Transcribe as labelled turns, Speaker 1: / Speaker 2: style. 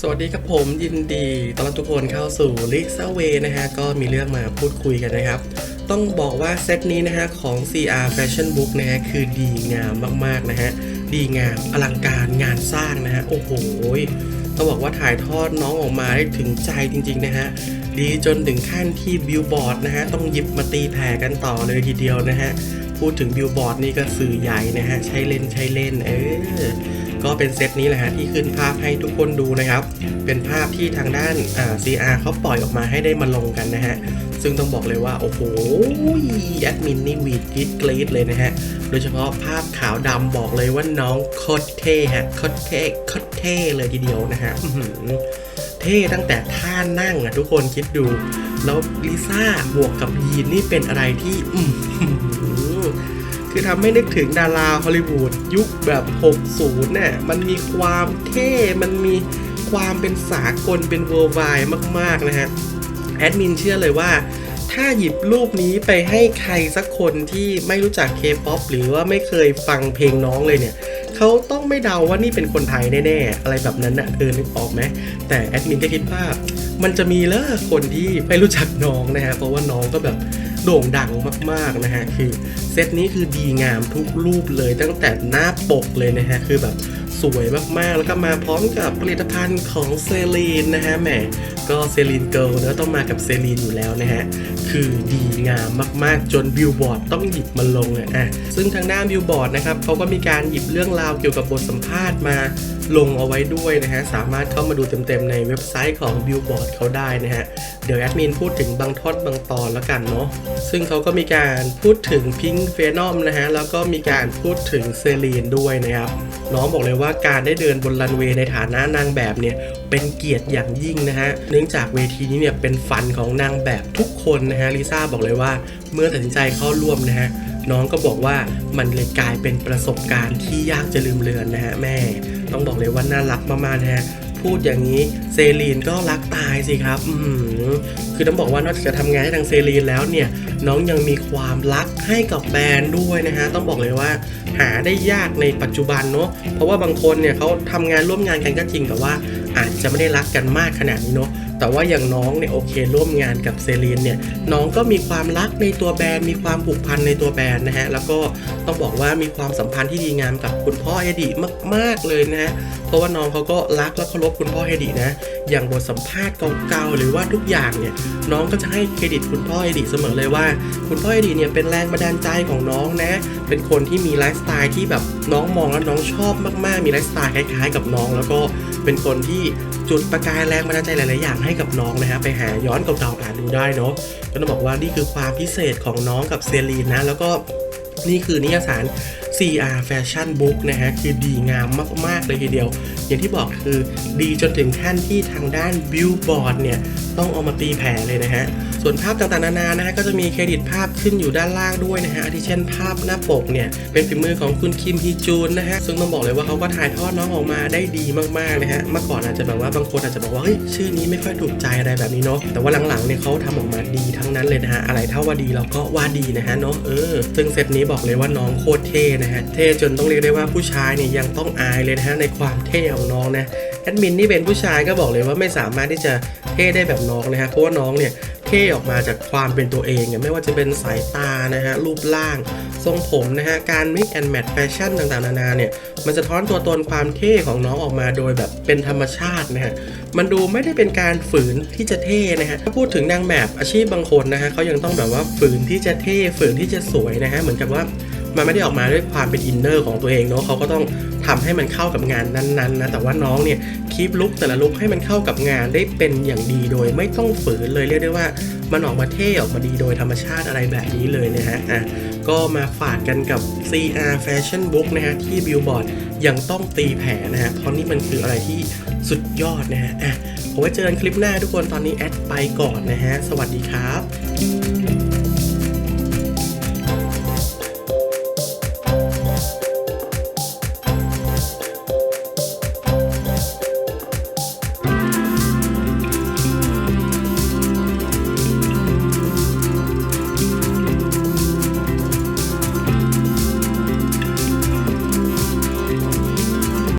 Speaker 1: สวัสดีครับผมยินดีต้อนรับทุกคนเข้าสู่ลิซ่าเวนะฮะ ก็มีเรื่องมาพูดคุยกันนะครับ ต้องบอกว่าเซตนี้นะฮะ ของ CR Fashion Book นะฮะ คือดีงามมาก ๆ นะฮะ ดีงามอลังการงานสร้างนะฮะ โอ้โหต้องบอกว่าถ่ายทอดน้องออกมาได้ถึงใจจริง ๆ นะฮะ ดีจนถึงขั้นที่บิลบอร์ดนะฮะ ต้องหยิบมาตีแผ่กันต่อเลยทีเดียวนะฮะ พูดถึงบิลบอร์ดนี่ก็สื่อใหญ่นะฮะ ใช้เล่นใช้เล่นเออ ก็เป็นเซตนี้แหละฮะที่ขึ้นภาพให้ทุกคนดูนะครับ เป็นภาพที่ทางด้านอ่า CR เขาปล่อยออกมาให้ได้มาลงกันนะฮะ ซึ่งต้องบอกเลยว่า โอ้โหแอดมินนี่วีดกรีดกรีดเลยนะฮะ โดยเฉพาะภาพขาวดำบอกเลยว่าน้องโคตรเท่ฮะโคตรเท่โคตรเท่เลยทีเดียวนะฮะเท่ตั้งแต่ท่านั่งอะทุกคนคิดดู แล้วลิซ่าบวกกับยีนนี่เป็นอะไรที่อื คือทำให้นึกถึงดาราฮอลลีวูดยุคแบบ 60น่ะมันมีความเท่ มันมีความเป็นสากลเป็นเวอร์ไวมาก ๆ นะฮะ แอดมินเชื่อเลยว่า ถ้าหยิบรูปนี้ไปให้ใครสักคนที่ไม่รู้จักเคป๊อปหรือว่าไม่เคยฟังเพลงน้องเลยเนี่ยเขาต้องไม่เดาว่านี่เป็นคนไทยแน่ๆ อะไรแบบนั้นนะเออนึกออกไหมแต่แอดมินก็คิดว่ามันจะมีเลอคนที่ไม่รู้จักน้องนะฮะเพราะว่าน้องก็แบบ โด่งดังมากๆนะฮะคือเซตนี้คือดีงามทุกรูปเลยตั้งแต่หน้าปกเลยนะฮะคือแบบ สวยมากๆ แล้วก็มาพร้อมกับผลิตภัณฑ์ของเซรีนนะฮะแหมก็เซรีนเกิลเนอะต้องมากับเซรีนอยู่แล้วนะฮะ คือดีงามมากๆ จนบิลบอร์ดต้องหยิบมาลงอะอะซึ่งทางด้านบิลบอร์ดนะครับเขาก็มีการหยิบเรื่องราวเกี่ยวกับบทสัมภาษณ์มาลงเอาไว้ด้วยนะฮะ สามารถเข้ามาดูเต็มๆในเว็บไซต์ของบิลบอร์ดเขาได้นะฮะ เดี๋ยวแอดมินพูดถึงบางท่อนบางตอนแล้วกันเนาะ ซึ่งเขาก็มีการพูดถึงพิงค์เฟนอมนะฮะ แล้วก็มีการพูดถึงเซรีนด้วยนะครับ น้องบอกเลยว่าการได้เดินบนรันเวย์ในฐานะนางแบบเนี่ยเป็นเกียรติอย่างยิ่งนะฮะเนื่องจากเวทีนี้เนี่ยเป็นฝันของนางแบบทุกคนนะฮะลิซ่าบอกเลยว่าเมื่อตัดสินใจเข้าร่วมนะฮะน้องก็บอกว่ามันเลยกลายเป็นประสบการณ์ที่ยากจะลืมเลือนนะฮะแม่ ต้องบอกเลยว่าน่ารักมากๆนะฮะ พูดอย่างนี้เซรีนก็รักตายสิครับอืคือต้องบอกว่านอกจากจะทำงานให้ทางเซรีนแล้วเนี่ย น้องยังมีความรักให้กับแบรนด์ด้วยนะฮะ ต้องบอกเลยว่าหาได้ยากในปัจจุบันเนาะเพราะว่าบางคนเนี่ยเขาทำงานร่วมงานกันก็จริงแต่ว่าอาจจะไม่ได้รักกันมากขนาดนี้เนาะ แต่ว่าอย่างน้องเนี่ยโอเคร่วมงานกับเซรีนเนี่ยน้องก็มีความรักในตัวแบรนด์มีความผูกพันในตัวแบรนด์นะฮะแล้วก็ต้องบอกว่ามีความสัมพันธ์ที่ดีงามกับคุณพ่อเอดีมาก ๆเลยนะฮะเพราะว่าน้องเขาก็รักและเคารพคุณพ่อเฮดินะอย่างบทสัมภาษณ์เก่าๆหรือว่าทุกอย่างเนี่ยน้องก็จะให้เครดิตคุณพ่อเฮดิเสมอเลยว่า คุณพ่อเฮดิเนี่ยเป็นแรงบันดาลใจของน้องนะ เป็นคนที่มีไลฟ์สไตล์ที่แบบน้องมองแล้วน้องชอบมากๆ มีไลฟ์สไตล์คล้ายๆ กับน้อง แล้วก็เป็นคนที่จุดประกายแรงบันดาลใจหลายๆอย่างให้กับน้องนะฮะไปหาย้อนเก่าๆอ่านดูได้เนาะก็ต้องบอกว่านี่คือความพิเศษของน้องกับเซรีนนะแล้วก็นี่คือนิยสาร CR Fashion Book นะฮะ คือดีงามมาก ๆ เลยทีเดียว อย่างที่บอกคือดีจนถึงขั้นที่ทางด้านบิลบอร์ดเนี่ย ต้องเอามาตีแผ่เลยนะฮะ ส่วนภาพต่างๆนานานะฮะก็จะมีเครดิตภาพขึ้นอยู่ด้านล่างด้วยนะฮะอาทิเช่นภาพหน้าปกเนี่ยเป็นฝีมือของคุณคิมฮีจูนนะฮะซึ่งต้องบอกเลยว่าเขาก็ถ่ายทอดน้องออกมาได้ดีมากๆนะฮะเมื่อก่อนอาจจะแบบว่าบางคนอาจจะบอกว่าเฮ้ยชื่อนี้ไม่ค่อยถูกใจอะไรแบบนี้เนาะแต่ว่าหลังๆเนี่ยเขาทำออกมาดีทั้งนั้นเลยนะฮะอะไรเท่าว่าดีเราก็ว่าดีนะฮะเนาะเออซึ่งเซตนี้บอกเลยว่าน้องโคตรเท่นะฮะเท่จนต้องเรียกได้ว่าผู้ชายเนี่ยยังต้องอายเลยนะฮะในความเท่ของน้องนะแอดมินนี่เป็นผู้ชายก็บอกเลยว่าไม่สามารถที่จะเท่ได้แบบน้องนะฮะเพราะว่าน้องเนี่ย ท่ออกมาจากความเป็นตัวเองอะไม่ว่าจะเป็นสายตานะฮะรูปร่าง ทรงผมนะฮะการ mix and match แฟชั่นต่างๆนานาเนี่ยมันจะท้อนตัวตนความเท่ของน้องออกมาโดยแบบเป็นธรรมชาตินะฮะมันดูไม่ได้เป็นการฝืนที่จะเท่นะฮะถ้าพูดถึงนางแบบอาชีพบางคนนะฮะเขายังต้องแบบว่าฝืนที่จะเท่ฝืนที่จะสวยนะฮะเหมือนกับว่า มันไม่ได้ออกมาด้วยความเป็นอินเนอร์ของตัวเองเนาะเขาก็ต้องทำให้มันเข้ากับงานนั้นๆนะแต่ว่าน้องเนี่ยคีปลุกแต่ละลุกให้มันเข้ากับงานได้เป็นอย่างดีโดย ไม่ต้องฝืนเลยเรียกได้ว่ามันออกมาเท่ออกมาดีโดยธรรมชาติอะไรแบบนี้เลยนะฮะอะก็มาฝากกันกับ CR Fashion Book นะฮะที่บิลบอร์ดยังต้องตีแผ่นะฮะเพราะนี่มันคืออะไรที่สุดยอดนะฮะอะผมไว้เจอกันคลิปหน้าทุกคนตอนนี้แอดไปก่อนนะฮะ สวัสดีครับ